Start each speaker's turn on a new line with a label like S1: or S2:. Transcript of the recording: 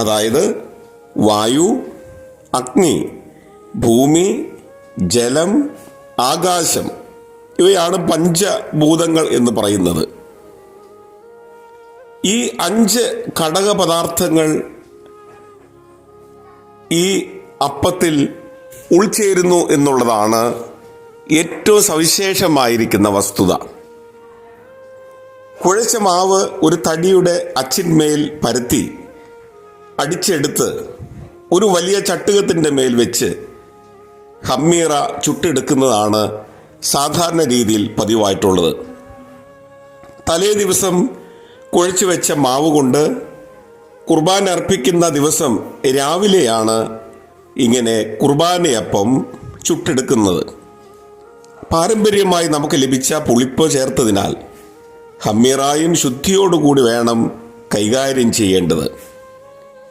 S1: അതായത് വായു അഗ്നി ഭൂമി ജലം ആകാശം. ഇവയാണ് പഞ്ചഭൂതങ്ങൾ എന്ന് പറയുന്നത്. ഈ അഞ്ച് ഘടക പദാർത്ഥങ്ങൾ ഈ അപ്പത്തിൽ ഉൾച്ചേരുന്നു എന്നുള്ളതാണ് ഏറ്റവും സവിശേഷമായിരിക്കുന്ന വസ്തുത. കുഴച്ച മാവ് ഒരു തടിയുടെ അച്ചിന്മേൽ പരത്തി അടിച്ചെടുത്ത് ഒരു വലിയ ചട്ടുകത്തിന്റെ മേൽ വെച്ച് ഹമ്മീറ ചുട്ടെടുക്കുന്നതാണ് സാധാരണ രീതിയിൽ പതിവായിട്ടുള്ളത്. തലേ ദിവസം കുഴച്ചു വെച്ച മാവ് കൊണ്ട് കുർബാന അർപ്പിക്കുന്ന ദിവസം രാവിലെയാണ് ഇങ്ങനെ കുർബാനയപ്പം ചുട്ടെടുക്കുന്നത്. പാരമ്പര്യമായി നമുക്ക് ലഭിച്ച പുളിപ്പ് ചേർത്തതിനാൽ ഹമ്മീറായും ശുദ്ധിയോടുകൂടി വേണം കൈകാര്യം ചെയ്യേണ്ടത്.